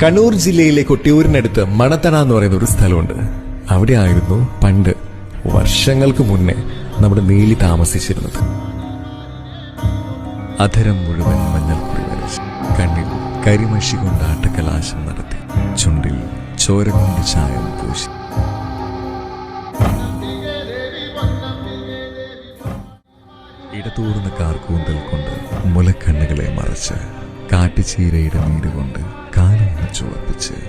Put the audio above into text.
കണ്ണൂർ ജില്ലയിലെ കൊട്ടിയൂരിനടുത്ത് മണത്തണ എന്ന് പറയുന്ന ഒരു സ്ഥലമുണ്ട്. അവിടെ ആയിരുന്നു പണ്ട് വർഷങ്ങൾക്ക് മുന്നേ നമ്മുടെ നീലി താമസിച്ചിരുന്നത്. അധരം മുഴുവൻ മഞ്ഞൾക്കുറി വരച്ച് കണ്ണിൽ കരിമഷി കൊണ്ട് ആട്ടക്കലാശം നടത്തി ചുണ്ടിൽ ചോര കൊണ്ട് ചായം പൂശി. ഇടതൂർന്ന കാർക്കൂന്തൽ കൊണ്ട് മുലക്കണ്ണുകളെ മറച്ച് കാട്ടുചീരയുടെ നീര് കൊണ്ട് 걱정 마, 그치?